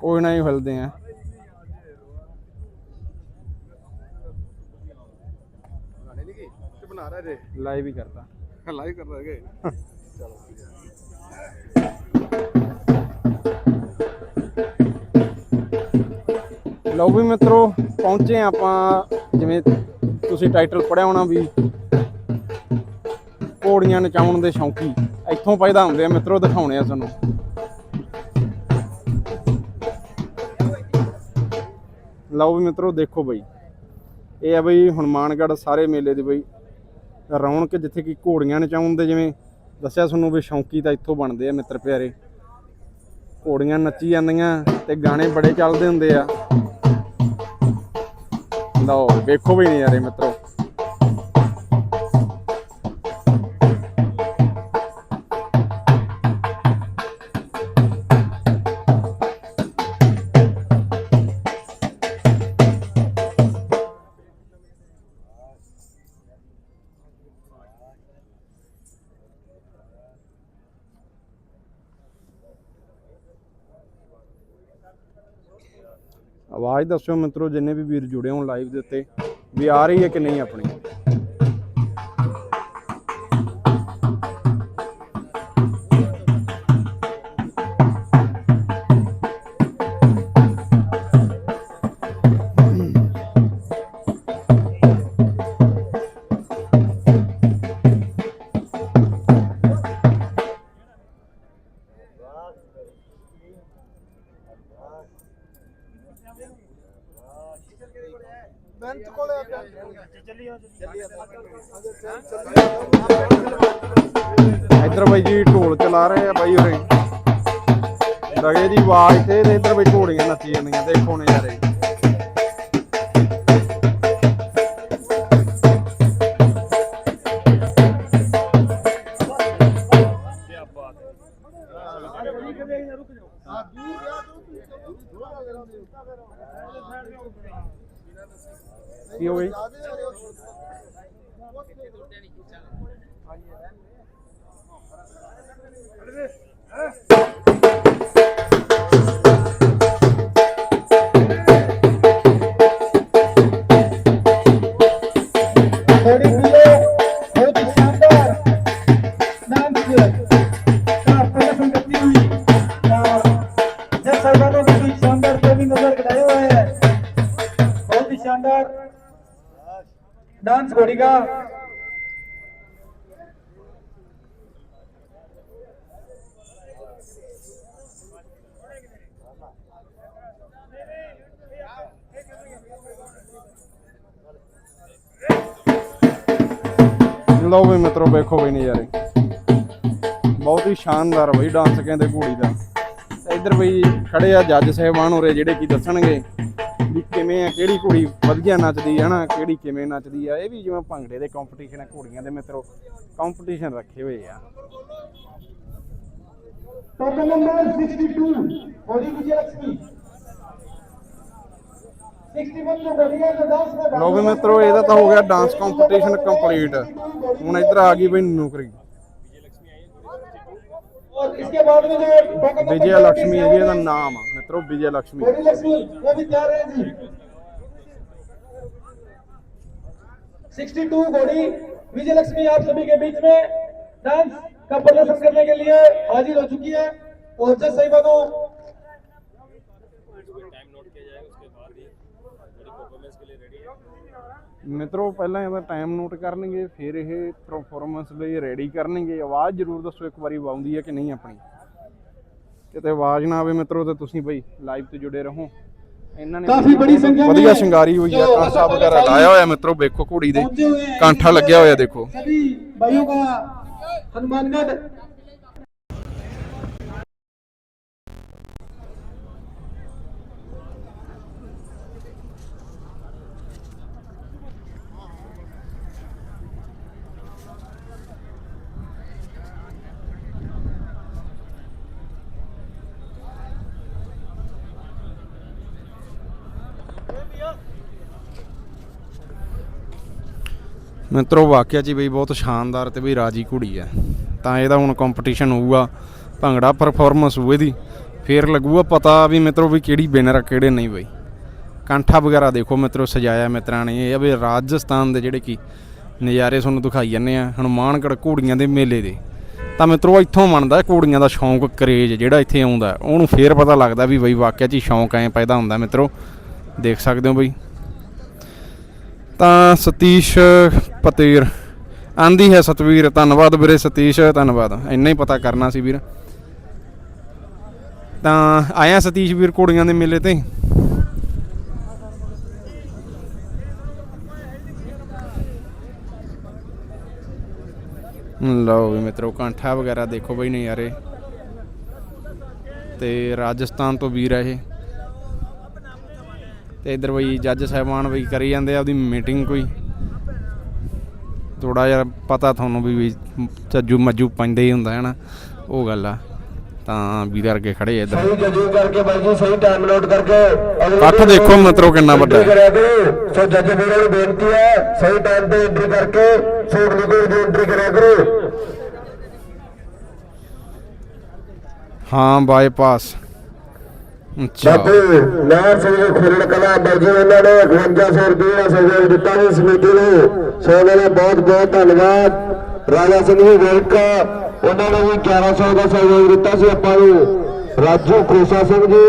ਕੋਈ ਨਾ ਹੀ ਹਿਲਦੇ ਆ। ਬਣਾ ਰਿਹਾ ਲਾਈਵ ਹੀ ਕਰਦਾ। ਲਾਈਵ ਕਰ ਰਹੇ ਹੈਗੇ ਚਲੋ ਲਓ ਵੀ ਮਿੱਤਰੋ ਪਹੁੰਚੇ ਆਪਾਂ ਜਿਵੇਂ ਤੁਸੀਂ ਟਾਈਟਲ ਪੜਿਆ ਹੋਣਾ ਵੀ ਘੋੜੀਆਂ ਨਚਾਉਣ ਦੇ ਸ਼ੌਂਕੀ। ਇੱਥੋਂ ਪੈਦਾ ਹੁੰਦੇ ਆ ਮਿੱਤਰੋ ਦਿਖਾਉਣੇ ਆ ਤੁਹਾਨੂੰ। ਲਓ ਵੀ ਮਿੱਤਰੋ, ਦੇਖੋ ਬਈ। ਇਹ ਆ ਬਈ ਹਨੂਮਾਨਗੜ੍ਹ ਸਾਰੇ ਮੇਲੇ ਦੀ ਬਈ। ਰੌਣਕ ਜਿੱਥੇ ਕਿ ਘੋੜੀਆਂ ਨਚਾਉਣ ਦੇ ਜਿਵੇਂ ਦੱਸਿਆ ਤੁਹਾਨੂੰ ਵੀ ਸ਼ੌਂਕੀ ਤਾਂ ਇੱਥੋਂ ਬਣਦੇ ਆ ਮਿੱਤਰ ਪਿਆਰੇ। ਘੋੜੀਆਂ ਨੱਚੀ ਜਾਂਦੀਆਂ ਤੇ ਗਾਣੇ ਬੜੇ ਚੱਲਦੇ ਹੁੰਦੇ ਆ। ਲਓ, ਵੇਖੋ ਵੀ ਨਹੀਂ ਯਾਰੇ ਮਿੱਤਰੋ। ਆਵਾਜ਼ ਦੱਸਿਓ ਮਿੱਤਰੋ, ਜਿੰਨੇ ਵੀ ਵੀਰ ਜੁੜੇ ਹੋਣ ਲਾਈਵ ਦੇ ਉੱਤੇ, ਵੀ ਆ ਰਹੀ ਹੈ ਕਿ ਨਹੀਂ ਆਪਣੀ? ਲਗੇ ਜੀ ਆਵਾਜ਼ ਤੇ ਤੇ ਇੱਧਰ ਬਈ ਘੋੜੀਆਂ ਨੱਚੀ ਜਾਂਦੀਆਂ, ਦੇਖੋ ਨਜ਼ਾਰੇ। ਕੀ ਹੋ ਗਈ? ਲਓ ਵੀ ਮਿੱਤਰੋ, ਵੇਖੋ ਵੀ ਨਜ਼ਾਰੇ। ਬਹੁਤ ਹੀ ਸ਼ਾਨਦਾਰ ਬਈ ਡਾਂਸ ਕਹਿੰਦੇ ਘੋੜੀ ਦਾ। ਇੱਧਰ ਬਈ ਖੜੇ ਆ ਜੱਜ ਸਹਿਬਾਨ ਹੋਰੇ ਜਿਹੜੇ ਕੀ ਦੱਸਣਗੇ ਵੀ ਕਿਵੇਂ ਆ, ਕਿਹੜੀ ਘੋੜੀ ਵਧੀਆ ਨੱਚਦੀ ਹੈ ਨਾ ਕਿਹੜੀ ਕਿਵੇਂ ਨੱਚਦੀ ਆ? ਇਹ ਵੀ ਜਿਵੇਂ ਭੰਗੜੇ ਦੇ ਕੰਪੀਟੀਸ਼ਨ ਆ ਘੋੜੀਆਂ ਦੇ ਮਿੱਤਰੋ। ਕੰਪੀਟੀਸ਼ਨ ਰੱਖੇ ਹੋਏ ਆ। ਟੋਕਨ ਨੰਬਰ 62 ਹੋਲੀ ਵਿਜੇ ਲక్ష్ਮੀ ਲੋ ਮਿੱਤਰੋ ਇਹਦਾ ਤਾਂ ਹੋ ਗਿਆ ਡਾਂਸ ਕੰਪੀਟੀਸ਼ਨ ਕੰਪਲੀਟ ਹੁਣ ਇੱਧਰ ਆ ਗਈ ਬਈ ਨੌਕਰੀ। ਵਿਜੇ ਲక్ష్ਮੀ ਹੈ ਜੀ ਇਹਦਾ ਨਾਮ ਮਿੱਤਰੋ ਵਿਜੇ ਲక్ష్ਮੀ ਵਿਜੇ ਲక్ష్ਮੀ ਇਹ ਵੀ ਤਿਆਰ ਹੈ ਜੀ। 62 घोड़ी विजय लक्ष्मी आप सभी के बीच में डांस का प्रदर्शन ਮਿੱਤਰੋ ਪਹਿਲਾਂ ਇਹਦਾ ਟਾਈਮ ਨੋਟ ਕਰਨਗੇ ਫਿਰ ਇਹ ਪਰਫਾਰਮੈਂਸ ਲਈ ਰੈਡੀ ਕਰਨਗੇ। ਆਵਾਜ਼ ਜ਼ਰੂਰ ਦੱਸੋ ਇੱਕ ਵਾਰੀ ਵਾਉਂਦੀ ਹੈ ਕਿ ਨਹੀਂ ਆਪਣੀ। ਕਿਤੇ ਆਵਾਜ਼ ਨਾ ਆਵੇ ਮਿੱਤਰੋ ਤੇ ਤੁਸੀਂ ਬਈ ਲਾਈਵ ਤੇ ਜੁੜੇ ਰਹੋ। ਇਹਨਾਂ ਨੇ ਕਾਫੀ ਬੜੀ ਸੰਖਿਆ ਵਧੀਆ ਸ਼ਿੰਗਾਰੀ ਹੋਈ ਹੈ ਕਾਂਸਾ ਵਗੈਰਾ ਲਾਇਆ ਹੋਇਆ ਮਿੱਤਰੋ ਵੇਖੋ ਘੋੜੀ ਦੇ। ਕਾਂਠਾ ਲੱਗਿਆ ਹੋਇਆ ਦੇਖੋ। ਸਭੀ ਭਾਈਓ ਦਾ ਹਨੂਮਾਨਗੜ ਮਿੱਤਰੋ ਵਾਕਿਆ ਜੀ ਬਈ ਬਹੁਤ ਸ਼ਾਨਦਾਰ ਤੇ ਬਈ ਰਾਜੀ ਘੋੜੀ ਆ ਤਾਂ ਇਹਦਾ ਹੁਣ ਕੰਪੀਟੀਸ਼ਨ ਹੋਊਗਾ, ਭੰਗੜਾ ਪਰਫਾਰਮੈਂਸ ਹੋਊ ਇਹਦੀ, ਫੇਰ ਲੱਗੂਗਾ ਪਤਾ ਵੀ ਮਿੱਤਰੋ ਵੀ ਕਿਹੜੀ ਬਿਨਰ ਆ, ਕਿਹੜੇ ਨਹੀਂ ਬਈ। ਕਾਂਠਾ ਵਗੈਰਾ ਦੇਖੋ ਮਿੱਤਰੋ, ਸਜਾਇਆ ਮਿੱਤਰਾਂ ਨੇ, ਇਹ ਆ ਵੀ ਰਾਜਸਥਾਨ ਦੇ ਜਿਹੜੇ ਕੀ ਨਜ਼ਾਰੇ ਤੁਹਾਨੂੰ ਦਿਖਾਈ ਜਾਂਦੇ ਆ, ਹਨੂਮਾਨਗੜ੍ਹ ਘੋੜੀਆਂ ਦੇ ਮੇਲੇ ਦੇ। ਤਾਂ ਮਿੱਤਰੋ ਇੱਥੋਂ ਮੰਨਦਾ ਘੋੜੀਆਂ ਦਾ ਸ਼ੌਂਕ, ਕਰੇਜ ਜਿਹੜਾ ਇੱਥੇ ਆਉਂਦਾ, ਉਹਨੂੰ ਫੇਰ ਪਤਾ ਲੱਗਦਾ ਵੀ ਬਈ ਵਾਕਿਆ 'ਚ ਹੀ ਸ਼ੌਂਕ ਐ ਪੈਦਾ ਹੁੰਦਾ ਮਿੱਤਰੋ। ਦੇਖ ਸਕਦੇ ਹੋ ਬਈ। ਤਾਂ ਸਤੀਸ਼ ਪਤੇਰ। ਆਂਦੀ ਹੈ ਸਤਵੀਰ, ਧੰਨਵਾਦ ਵੀਰੇ ਸਤੀਸ਼, ਧੰਨਵਾਦ। ਇੰਨਾ ਹੀ ਪਤਾ ਕਰਨਾ ਸੀ ਵੀਰ। ਤਾਂ ਆਇਆ ਸਤੀਸ਼ ਵੀਰ ਘੋੜੀਆਂ ਦੇ ਮੇਲੇ ਤੇ? ਲਓ ਵੀ ਮਿੱਤਰੋ, ਕਾਂਠਾ ਵਗੈਰਾ ਦੇਖੋ ਬਈ ਨਜ਼ਾਰੇ। ਤੇ ਰਾਜਸਥਾਨ ਤੋਂ ਵੀਰ ਆ ਇਹ। ਤੇ ਇਧਰ ਬਈ ਜੱਜ ਸਾਹਿਬਾਨ ਬਈ ਕਰੀ ਜਾਂਦੇ ਆ ਉਹਦੀ ਮੀਟਿੰਗ ਕੋਈ। ਥੋੜਾ ਜਿਹਾ ਪਤਾ ਤੁਹਾਨੂੰ ਵੀ ਚੱਜੂ ਮੱਜੂ ਪੈਂਦੇ ਹੀ ਹੁੰਦਾ ਹੈ ਨਾ ਉਹ ਗੱਲ ਆ। ਤਾਂ ਵੀਰ ਵਰਗੇ ਖੜੇ ਆ ਇਧਰ। ਸਹੀ ਜੱਜੂ ਕਰਕੇ ਬਾਈ ਜੀ ਸਹੀ ਟਾਈਮ ਨੋਟ ਕਰਕੇ। ਅਗਲੇ ਇਕੱਠ ਦੇਖੋ ਮਿੱਤਰੋ ਕਿੰਨਾ ਵੱਡਾ ਹੈ। ਕਰਿਆ ਕਰੋ ਸੋ ਜੱਜ ਵੀਰਾਂ ਨੂੰ ਬੇਨਤੀ ਹੈ ਸਹੀ ਟਾਈਮ ਤੇ ਐਂਟਰੀ ਕਰਕੇ ਸੋਟ ਲਿਖੋ ਦੀ ਐਂਟਰੀ ਕਰਿਆ ਕਰੋ। ਹਾਂ ਬਾਈਪਾਸ ਬਾਬੂ ਨਾਰ ਸਿੰਘ ਜੀ ਖੁਰੜ ਕਲਾ ਦਰਜੀ ਉਹਨਾਂ ਨੇ 5100 ਰੁਪਏ ਦਾ ਸਹਿਯੋਗ ਦਿੱਤਾ ਜੀ ਸਮਿਤੀ ਨੂੰ। ਸੋ ਉਹਨਾਂ ਦਾ ਬਹੁਤ ਬਹੁਤ ਧੰਨਵਾਦ। ਰਾਜਾ ਸਿੰਘ ਜੀ ਵਿਰਕ ਉਹਨਾਂ ਨੇ ਵੀ 1100 ਦਾ ਸਹਿਯੋਗ ਦਿੱਤਾ ਸੀ ਆਪਾਂ ਨੂੰ। ਰਾਜੂ ਖੋਸਾ ਸਿੰਘ ਜੀ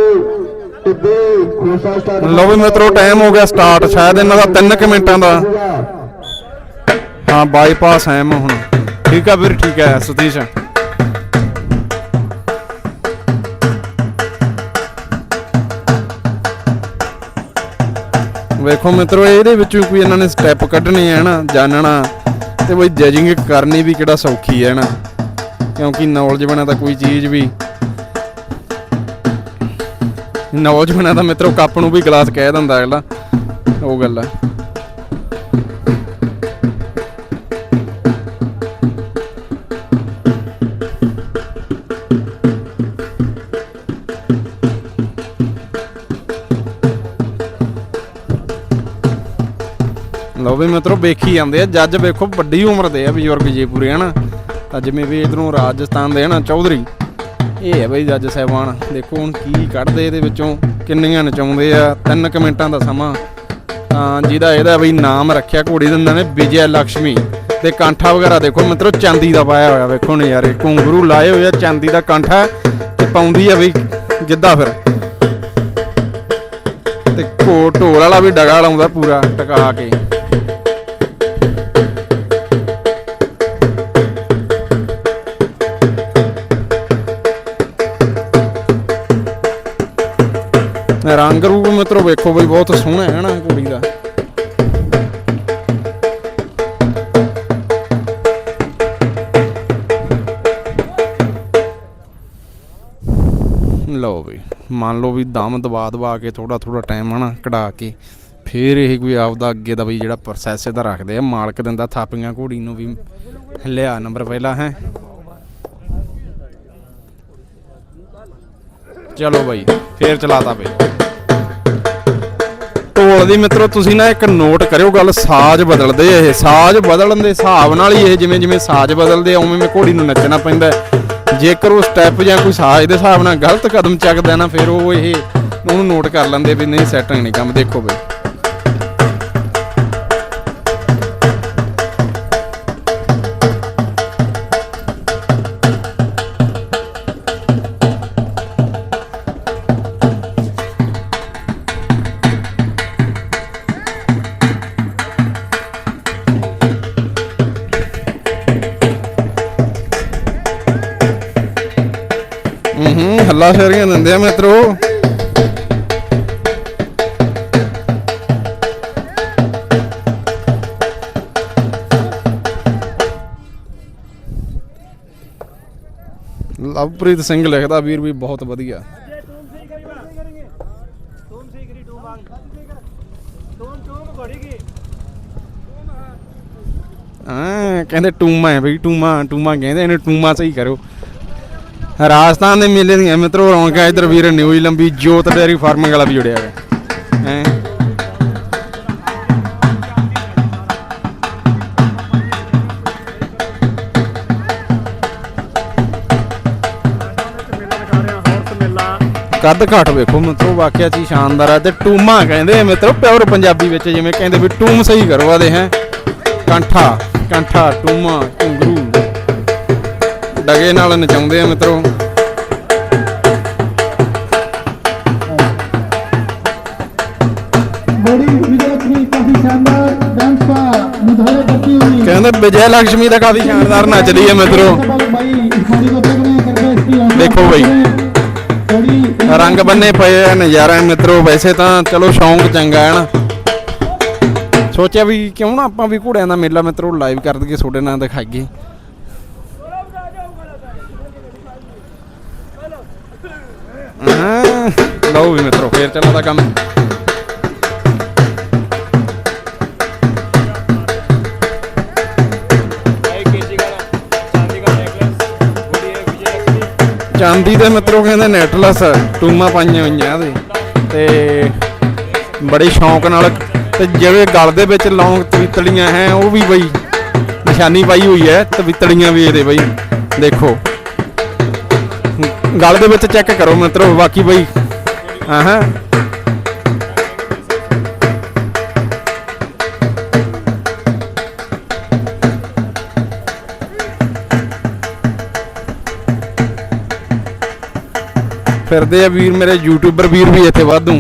ਟਿੱਬੀ ਖੋਸਾ ਸਟਾਰ ਲਓ ਵੀ ਮਿੱਤਰੋ ਟਾਈਮ ਹੋ ਗਿਆ ਸਟਾਰਟ ਸ਼ਾਇਦ ਇਹਨਾਂ ਦਾ 3 ਮਿੰਟਾਂ ਦਾ। ਹਾਂ ਬਾਈਪਾਸ ਹੈ ਹੁਣ। ਠੀਕ ਆ ਵੀਰ ਠੀਕ ਹੈ ਸਤੀਸ਼। ਵੇਖੋ ਮਿੱਤਰੋ, ਇਹਦੇ ਵਿੱਚੋਂ ਕੋਈ ਇਹਨਾਂ ਨੇ ਸਟੈਪ ਕੱਢਣੇ ਆ ਨਾ ਜਾਣਨਾ ਤੇ ਬਈ ਜਜਿੰਗ ਕਰਨੀ ਵੀ ਕਿਹੜਾ ਸੌਖੀ ਹੈ ਨਾ। ਕਿਉਂਕਿ ਨੌਲੇਜ ਬਣਾ ਤਾਂ ਕੋਈ ਚੀਜ਼ ਵੀ ਨੌਲੇਜ ਬਣਾ ਤਾਂ ਮਿੱਤਰੋ, ਕੱਪ ਨੂੰ ਵੀ ਗਲਾਸ ਕਹਿ ਦਿੰਦਾ ਅਗਲਾ। ਉਹ ਗੱਲ ਆ। ਲਓ ਵੀ ਮਿੱਤਰੋ ਵੇਖੀ ਜਾਂਦੇ ਆ, ਜੱਜ ਵੇਖੋ ਵੱਡੀ ਉਮਰ ਦੇ ਆ ਬਜ਼ੁਰਗ ਜੀ ਪੂਰੇ, ਹਨਾ? ਤਾਂ ਜਿਵੇਂ ਵੀ ਇਧਰੋਂ ਰਾਜਸਥਾਨ ਦੇ, ਹਨਾ, ਚੌਧਰੀ। ਇਹ ਹੈ ਬਈ ਜੱਜ ਸਾਹਿਬਾਨ। ਦੇਖੋ ਹੁਣ ਕੀ ਕੱਢਦੇ ਇਹਦੇ ਵਿੱਚੋਂ, ਕਿੰਨੀਆਂ ਨਚਾਉਂਦੇ ਆ 3 ਮਿੰਟਾਂ ਦਾ ਸਮਾਂ। ਤਾਂ ਜਿਹਦਾ ਇਹਦਾ ਬਈ ਨਾਮ ਰੱਖਿਆ ਘੋੜੀ ਦੇ ਨੇ, ਵਿਜੇ ਲక్ష్ਮੀ ਤੇ ਕਾਂਠਾ ਵਗੈਰਾ ਦੇਖੋ, ਮਿੱਤਰੋ ਚਾਂਦੀ ਦਾ ਪਾਇਆ ਹੋਇਆ, ਵੇਖੋ ਨਜ਼ਾਰੇ। ਘੁੰਗਰੂ ਲਾਏ ਹੋਏ ਆ, ਚਾਂਦੀ ਦਾ ਕਾਂਠਾ ਤੇ ਪਾਉਂਦੀ ਆ ਬਈ ਜਿੱਦਾਂ ਫਿਰ। ਤੇ ਘੋ ਢੋਲ ਵਾਲਾ ਵੀ ਡਗਾ ਲਾਉਂਦਾ ਪੂਰਾ, ਟਕਾ ਕੇ। ਮਿੱਤਰੋ ਵੇਖੋ ਬਈ, ਬਹੁਤ ਸੋਹਣਾ ਹੈ ਨਾ ਕੁੜੀ ਦਾ। ਲਓ ਬਈ, ਮੰਨ ਲਓ ਵੀ ਦਮ ਦਬਾ ਦਬਾ ਕੇ ਥੋੜਾ ਥੋੜਾ ਟਾਈਮ ਹਨਾ ਕਢਾ ਕੇ, ਫੇਰ ਇਹ ਕੋਈ ਆਪਦਾ ਅੱਗੇ ਦਾ ਵੀ ਜਿਹੜਾ ਪ੍ਰੋਸੈਸ ਇਹਦਾ ਰੱਖਦੇ ਆ। ਮਾਲਕ ਦਿੰਦਾ ਥਾਪੀਆਂ ਘੋੜੀ ਨੂੰ ਵੀ। ਲਿਆ ਨੰਬਰ ਪਹਿਲਾ ਹੈ। ਚਲੋ ਬਾਈ, ਫੇਰ ਚਲਾਤਾ ਬਈ। ਘੋਲਦੀ ਮਿੱਤਰੋ, ਤੁਸੀਂ ਨਾ ਇੱਕ ਨੋਟ ਕਰਿਓ, ਗੱਲ ਸਾਜ਼ ਬਦਲਦੇ ਇਹ। ਸਾਜ਼ ਬਦਲਣ ਦੇ ਹਿਸਾਬ ਨਾਲ ਹੀ ਇਹ ਜਿਵੇਂ ਜਿਵੇਂ ਸਾਜ਼ ਬਦਲਦੇ ਆ, ਉਵੇਂ ਉਵੇਂ ਘੋੜੀ ਨੂੰ ਨੱਚਣਾ ਪੈਂਦਾ ਜੇਕਰ ਉਹ ਸਟੈਪ ਜਾਂ ਕੋਈ ਸਾਜ਼ ਦੇ ਹਿਸਾਬ ਨਾਲ ਗਲਤ ਕਦਮ ਚੱਕਦਾ ਨਾ, ਫਿਰ ਉਹ ਇਹ ਉਹਨੂੰ ਨੋਟ ਕਰ ਲੈਂਦੇ ਵੀ ਨਹੀਂ ਸੈਟਿੰਗ ਨਹੀਂ, ਕੰਮ ਦੇਖੋ ਬਈ। ਹੂੰ ਹੱਲਾ ਸ਼ੇਰੀਆਂ ਦਿੰਦੇ ਆ ਮਿੱਤਰੋ ਲਵਪ੍ਰੀਤ ਸਿੰਘ ਲਿਖਦਾ ਵੀਰ ਵੀ ਬਹੁਤ ਵਧੀਆ ਹਾਂ ਕਹਿੰਦੇ ਟੂਮਾ ਹੈ ਬਈ ਟੂਮਾ ਟੂਮਾ ਕਹਿੰਦੇ ਇਹਨੂੰ ਟੂਮਾ ਸਹੀ ਕਰੋ ਰਾਜਸਥਾਨ ਦੇ ਮੇਲੇ ਦੀਆਂ ਮਿੱਤਰੋ ਰੌਣਕਾਂ ਇਧਰ ਵੀਰ ਨਿਊਜ਼ ਲੰਬੀ ਜੋਤ ਡੇਅਰੀ ਫਾਰਮਿੰਗ ਵਾਲਾ ਵੀ ਜੁੜਿਆ ਹੋਇਆ। ਹੈ? ਕੱਦ ਘਾਟ ਵੇਖੋ, ਮਿੱਤਰੋ, ਵਾਕਿਆ ਚ ਸ਼ਾਨਦਾਰ ਹੈ ਤੇ ਟੂਮਾ ਕਹਿੰਦੇ ਆ, ਮਿੱਤਰੋ, ਪਿਓਰ ਪੰਜਾਬੀ ਵਿੱਚ, ਜਿਵੇਂ ਕਹਿੰਦੇ ਵੀ ਟੂਮ ਸਹੀ ਕਰੋ ਆਦੇ ਹੈ? ਕੰਠਾ ਕੰਠਾ, ਟੂਮਾ, ਘੁੰਗਰੂ। ਡਗੇ ਨਾਲ ਨਚਾਉਂਦੇ ਆ ਮਿੱਤਰੋ। ਕਹਿੰਦੇ ਵਿਜੇ ਲక్ష్ਮੀ ਦਾ ਕਾਫੀ ਸ਼ਾਨਦਾਰ ਨੱਚ ਰਹੀ ਹੈ ਮਿੱਤਰੋ। ਦੇਖੋ ਬਈ। ਰੰਗ ਬੰਨੇ ਪਏ ਆ ਨਜ਼ਾਰਾ ਮਿੱਤਰੋ। ਵੈਸੇ ਤਾਂ ਚਲੋ ਸ਼ੌਂਕ ਚੰਗਾ ਹੈ ਨਾ। ਸੋਚਿਆ ਵੀ ਕਿਉਂ ਨਾ ਆਪਾਂ ਵੀ ਘੋੜਿਆਂ ਦਾ ਮੇਲਾ ਮਿੱਤਰੋ ਲਾਈਵ ਕਰ ਦਈਏ ਤੁਹਾਡੇ ਨਾਲ ਦਿਖਾਈਏ। ਹਾਂ ਲਓ ਵੀ ਮਿੱਤਰੋ ਫੇਰ ਚੱਲਦਾ ਕੰਮ ਚਾਂਦੀ ਦੇ ਮਿੱਤਰੋ ਕਹਿੰਦੇ ਨੈਟਲੈਸ ਟੂਮਾਂ ਪਾਈਆਂ ਹੋਈਆਂ ਇਹਦੇ ਤੇ ਬੜੇ ਸ਼ੌਂਕ ਨਾਲ ਤੇ ਜਿਵੇਂ ਗਲ ਦੇ ਵਿੱਚ ਲੌਂਗ ਤਵਿਤਲੀਆਂ ਹੈ ਉਹ ਵੀ ਬਈ ਨਿਸ਼ਾਨੀ ਪਾਈ ਹੋਈ ਹੈ ਤਵਿਤਲੀਆਂ ਵੀ ਇਹਦੇ ਬਈ ਦੇਖੋ ਗਲ ਦੇ ਵਿੱਚ ਚੈੱਕ ਕਰੋ ਮਿੱਤਰੋ, ਬਾਕੀ ਬਈ ਹਾਂ ਫਿਰਦੇ ਆ ਵੀਰ ਮੇਰੇ ਯੂਟਿਊਬਰ ਵੀਰ ਵੀ ਇੱਥੇ ਵਾਧੂ।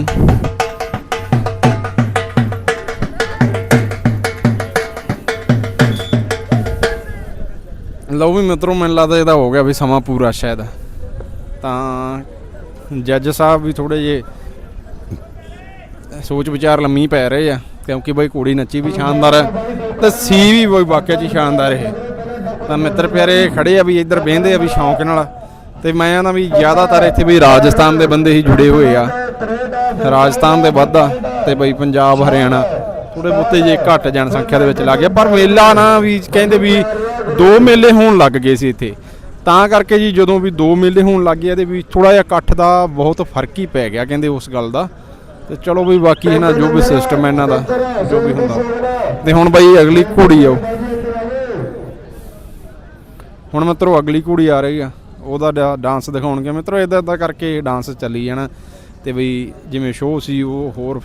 ਲਓ ਵੀ ਮਿੱਤਰੋ, ਮੈਨੂੰ ਲੱਗਦਾ ਇਹਦਾ ਹੋ ਗਿਆ ਵੀ ਸਮਾਂ ਪੂਰਾ ਸ਼ਾਇਦ। ਤਾਂ ਜੱਜ ਸਾਹਿਬ ਵੀ ਥੋੜੇ ਜੇ ਸੋਚ ਵਿਚਾਰ ਲੰਮੀ ਪੈ ਰਹੇ ਆ, ਕਿਉਂਕਿ ਬਈ ਕੁੜੀ ਨੱਚੀ ਵੀ ਸ਼ਾਨਦਾਰ ਹੈ ਤੇ ਸੀ ਵੀ ਬਈ ਵਾਕਿਆ ਚ ਸ਼ਾਨਦਾਰ ਇਹ। ਤਾਂ ਮਿੱਤਰ ਪਿਆਰੇ ਖੜੇ ਆ ਵੀ ਇੱਧਰ ਬਹਿੰਦੇ ਆ ਵੀ ਸ਼ੌਂਕ ਨਾਲ। ਤੇ ਮੈਂ ਆਂਦਾ ਵੀ ਜ਼ਿਆਦਾਤਰ ਇੱਥੇ ਵੀ ਰਾਜਸਥਾਨ ਦੇ ਬੰਦੇ ਹੀ ਜੁੜੇ ਹੋਏ ਆ। ਰਾਜਸਥਾਨ ਦੇ ਵੱਧ ਆ ਤੇ ਬਈ ਪੰਜਾਬ, ਹਰਿਆਣਾ ਥੋੜੇ ਬਹੁਤੇ ਜੇ ਘੱਟ ਜਨਸੰਖਿਆ ਦੇ ਵਿੱਚ ਲੱਗ ਗਿਆ। ਪਰ ਮੇਲਾ ਨਾ ਵੀ ਕਹਿੰਦੇ ਵੀ ਦੋ ਮੇਲੇ ਹੋਣ ਲੱਗ ਗਏ ਸੀ ਇੱਥੇ। ਤਾਂ ਕਰਕੇ ਜੀ ਜਦੋਂ ਵੀ ਦੋ ਮੇਲੇ ਹੋਣ ਲੱਗ ਗਏ ਇਹਦੇ ਵੀ ਥੋੜਾ ਜਿਹਾ ਇਕੱਠ ਦਾ ਬਹੁਤ ਫ਼ਰਕ ਹੀ ਪੈ ਗਿਆ ਕਹਿੰਦੇ ਉਸ ਗੱਲ ਦਾ। ਤੇ ਚਲੋ ਬਈ ਬਾਕੀ ਇਹਨਾਂ ਜੋ ਵੀ ਸਿਸਟਮ ਇਹਨਾਂ ਦਾ ਜੋ ਵੀ ਹੁੰਦਾ। ਤੇ ਹੁਣ ਬਾਈ ਅਗਲੀ ਘੋੜੀ ਆਓ ਹੁਣ ਮਿੱਤਰੋ ਅਗਲੀ ਘੋੜੀ ਆ ਰਹੀ ਆ। ਉਹਦਾ ਡਾਂਸ ਦਿਖਾਉਣਗੇ। ਮਿੱਤਰੋ ਇਦਾਂ ਇਦਾਂ ਕਰਕੇ ਡਾਂਸ ਚੱਲੀ ਜਾਣਾ। ਤੇ ਬਈ ਜਿਵੇਂ ਸ਼ੋਅ ਸੀ ਉਹ ਹੋਰ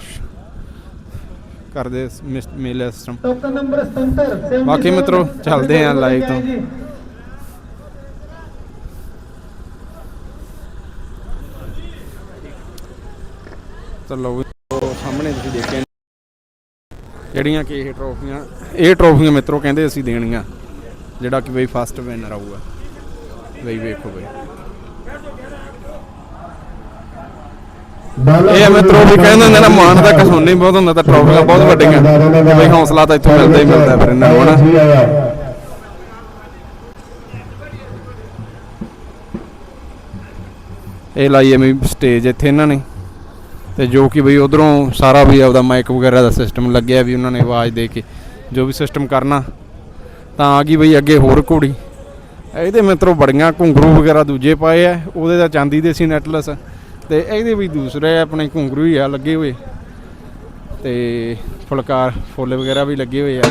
ਕਰਦੇ ਮੇਲੇ ਸਿਸਟਮ ਬਾਕੀ ਮਿੱਤਰੋ ਚੱਲਦੇ ਆ ਲਾਈਵ ਤੋਂ ਵੀ ਉਹ ਸਾਹਮਣੇ ਤੁਸੀਂ ਦੇਖਿਆ ਜਿਹੜੀਆਂ ਕਿ ਇਹ ਟਰੋਫੀਆਂ ਇਹ ਟਰੋਫੀਆਂ ਮਿੱਤਰੋ ਕਹਿੰਦੇ ਅਸੀਂ ਦੇਣੀਆਂ ਜਿਹੜਾ ਕਿ ਬਈ ਫਸਟ ਵਿਨਰ ਆਊਗਾ। ਬਈ ਵੇਖੋ ਬਈ। ਇਹ ਮਿੱਤਰੋ ਵੀ ਕਹਿੰਦੇ ਹੁੰਦੇ ਨਾ ਮਾਨ ਦਾ ਕਸੂਨੀ ਬਹੁਤ ਹੁੰਦਾ ਤਾਂ ਟਰੋਫੀਆਂ ਬਹੁਤ ਵੱਡੀਆਂ। ਤੇ ਬਈ ਹੌਸਲਾ ਤਾਂ ਇੱਥੋਂ ਮਿਲਦਾ ਹੀ ਮਿਲਦਾ ਫਿਰ ਇਹਨਾਂ ਨੂੰ ਹਨਾ? ਇਹ ਲਾਈ ਐਵੇਂ ਸਟੇਜ ਇੱਥੇ ਇਹਨਾਂ ਨੇ। ਤੇ ਜੋ ਕਿ ਬਈ ਉਧਰੋਂ ਸਾਰਾ ਵੀ ਆਪਦਾ ਮਾਈਕ ਵਗੈਰਾ ਦਾ ਸਿਸਟਮ ਲੱਗਿਆ ਵੀ ਉਹਨਾਂ ਨੇ ਆਵਾਜ਼ ਦੇ ਕੇ ਜੋ ਵੀ ਸਿਸਟਮ ਕਰਨਾ, ਤਾਂ ਆ ਗਈ ਬਈ ਅੱਗੇ ਹੋਰ ਘੋੜੀ। ਇਹਦੇ ਮਿੱਤਰੋ ਬੜੀਆਂ ਘੁੰਗਰੂ ਵਗੈਰਾ ਦੂਜੇ ਪਾਏ ਆ, ਉਹਦੇ ਦਾ ਚਾਂਦੀ ਦੇ ਸੀ ਨੈਟਲਸ ਤੇ ਇਹਦੇ ਵੀ ਦੂਸਰੇ ਆਪਣੇ ਘੁੰਗਰੂ ਹੀ ਆ ਲੱਗੇ ਹੋਏ। ਤੇ ਫੁਲਕਾਰ ਫੁੱਲ ਵਗੈਰਾ ਵੀ ਲੱਗੇ ਹੋਏ ਆ।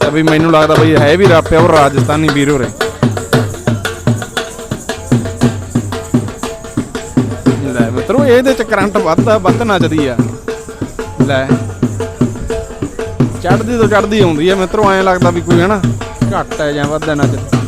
ਤਾਂ ਵੀ ਮੈਨੂੰ ਲੱਗਦਾ ਬਈ ਹੈ ਵੀ ਰਾਪਿਆ ਉਹ ਰਾਜਸਥਾਨੀ ਵੀਰ ਹੋਰੇ। ਮਿੱਤਰੋ ਇਹਦੇ ਚ ਕਰੰਟ ਵੱਧਦਾ, ਵੱਧ ਨੱਚਦੀ ਆ। ਲੈ। ਚੜਦੀ ਤੋਂ ਚੜਦੀ ਆਉਂਦੀ ਆ, ਮਿੱਤਰੋ, ਐਂ ਲੱਗਦਾ ਵੀ ਕੋਈ, ਹਨਾ, ਘੱਟ ਹੈ ਜਾਂ ਵੱਧ ਹੈ ਨੱਚ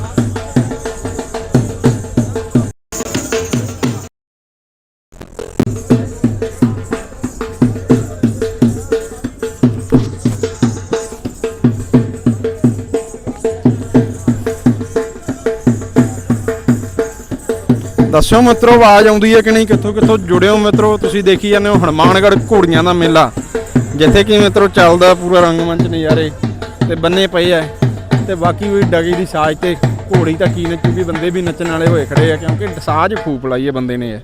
ਦੱਸਿਓ ਮਿੱਤਰੋ, ਆਵਾਜ਼ ਆਉਂਦੀ ਹੈ ਕਿ ਨਹੀਂ? ਕਿੱਥੋਂ ਕਿੱਥੋਂ ਜੁੜਿਓ ਮਿੱਤਰੋ? ਤੁਸੀਂ ਦੇਖੀ ਜਾਂਦੇ ਹੋ ਹਨੂਮਾਨਗੜ੍ਹ ਘੋੜੀਆਂ ਦਾ ਮੇਲਾ, ਜਿੱਥੇ ਕਿ ਮਿੱਤਰੋ ਚੱਲਦਾ ਪੂਰਾ ਰੰਗਮੰਚ ਨਜ਼ਾਰੇ ਤੇ ਬੰਨੇ ਪਏ ਐ ਤੇ ਬਾਕੀ ਵੀ ਡਗੀ ਦੀ ਸਾਜ ਤੇ ਘੋੜੀ ਤਾਂ ਕੀ ਨੱਚੂਗੀ ਬੰਦੇ ਵੀ ਨੱਚਣ ਵਾਲੇ ਹੋਏ ਖੜੇ ਆ, ਕਿਉਂਕਿ ਸਾਜ ਫੂਪ ਲਾਈ ਹੈ ਬੰਦੇ ਨੇ। ਇਹ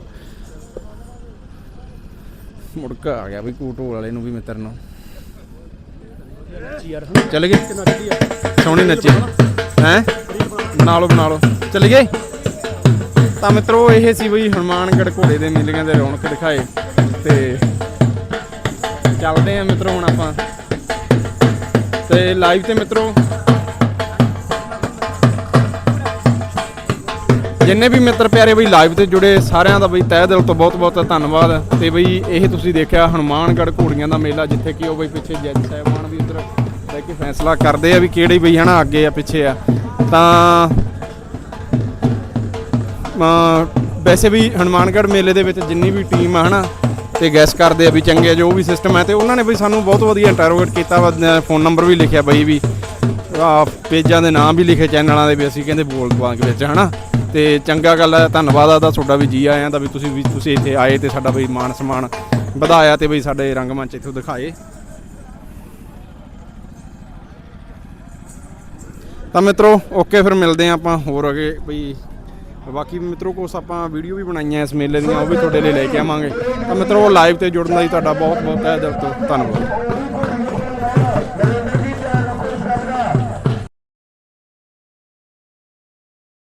ਮੁੜਕਾ ਆ ਗਿਆ ਵੀ ਕੂਟੋ ਵਾਲੇ ਨੂੰ ਵੀ ਮਿੱਤਰ ਨੂੰ। ਚੱਲ ਗਏ। ਸੋਹਣੀ ਨੱਚੀ। ਹੈ? ਬਣਾ ਲਓ ਬਣਾ ਲਓ। ਚੱਲ ਗਏ? ਤਾਂ ਮਿੱਤਰੋ, ਇਹ ਸੀ ਬਈ ਹਨੂਮਾਨਗੜ੍ਹ ਘੋੜੇ ਦੇ ਮੇਲਿਆਂ ਦੇ ਰੌਣਕ ਦਿਖਾਏ ਤੇ ਚੱਲਦੇ ਆ ਮਿੱਤਰੋ ਹੁਣ ਆਪਾਂ। ਤੇ ਲਾਈਵ ਤੇ ਮਿੱਤਰੋ, ਜਿੰਨੇ ਵੀ ਮਿੱਤਰ ਪਿਆਰੇ ਬਈ ਲਾਈਵ ਤੇ ਜੁੜੇ, ਸਾਰਿਆਂ ਦਾ ਬਈ ਤਹਿ ਦਿਲ ਤੋਂ ਬਹੁਤ ਬਹੁਤ ਧੰਨਵਾਦ। ਤੇ ਬਈ ਇਹ ਤੁਸੀਂ ਦੇਖਿਆ ਹਨੂਮਾਨਗੜ੍ਹ ਘੋੜੀਆਂ ਦਾ ਮੇਲਾ, ਜਿੱਥੇ ਕਿ ਉਹ ਬਈ ਪਿੱਛੇ ਜੱਜ ਸਾਹਿਬਾਨ ਵੀ ਉਧਰ ਲੈ ਕੇ ਫੈਸਲਾ ਕਰਦੇ ਆ ਵੀ ਕਿਹੜੇ ਬਈ ਹਨਾ ਅੱਗੇ ਆ, ਪਿੱਛੇ ਆ। ਤਾਂ ਵੈਸੇ ਵੀ ਹਨੂਮਾਨਗੜ੍ਹ ਮੇਲੇ ਦੇ ਵਿੱਚ ਜਿੰਨੀ ਵੀ ਟੀਮ ਆ ਹਨਾ, ਤੇ ਗੈਸ ਕਰਦੇ ਆ ਵੀ ਚੰਗੇ ਜੋ ਵੀ ਸਿਸਟਮ ਹੈ ਤੇ ਉਹਨਾਂ ਨੇ ਵੀ ਸਾਨੂੰ ਬਹੁਤ ਵਧੀਆ ਇੰਟਰੋਗੇਟ ਕੀਤਾ ਵਾ ਫੋਨ ਨੰਬਰ ਵੀ ਲਿਖਿਆ ਬਈ ਵੀ, ਆ ਪੇਜਾਂ ਦੇ ਨਾਮ ਵੀ ਲਿਖੇ ਚੈਨਲਾਂ ਦੇ ਵੀ, ਅਸੀਂ ਕਹਿੰਦੇ ਬੋਲ ਦਵਾਂਗੇ ਵਿੱਚ, ਹਨਾ। ਤੇ ਚੰਗਾ ਗੱਲ ਹੈ ਧੰਨਵਾਦ ਆ ਦਾ ਤੁਹਾਡਾ ਵੀ ਜੀ ਆਇਆਂ ਦਾ ਵੀ ਤੁਸੀਂ ਵੀ, ਤੁਸੀਂ ਇੱਥੇ ਆਏ ਤੇ ਸਾਡਾ ਬਈ ਮਾਨ ਸਨਮਾਨ ਵਧਾਇਆ ਤੇ ਬਈ ਸਾਡੇ ਰੰਗਮੰਚ ਇੱਥੋਂ ਦਿਖਾਏ। ਤਾਂ ਮਿੱਤਰੋ, ਓਕੇ, ਫਿਰ ਮਿਲਦੇ ਆ ਆਪਾਂ ਹੋਰ ਅਗੇ ਬਈ ਬਾਕੀ ਮਿੱਤਰੋ ਕੋਸ ਆਪਾਂ ਵੀਡੀਓ ਵੀ ਬਣਾਈਆਂ ਇਸ ਮੇਲੇ ਦੀਆਂ, ਉਹ ਵੀ ਤੁਹਾਡੇ ਲਈ ਲੈ ਕੇ ਆਵਾਂਗੇ। ਤਾਂ ਮਿੱਤਰੋ ਲਾਈਵ ਤੇ ਜੁੜਨ ਲਈ ਤੁਹਾਡਾ ਬਹੁਤ ਬਹੁਤ ਤਹਿ ਦਿਲ ਤੋਂ ਧੰਨਵਾਦ।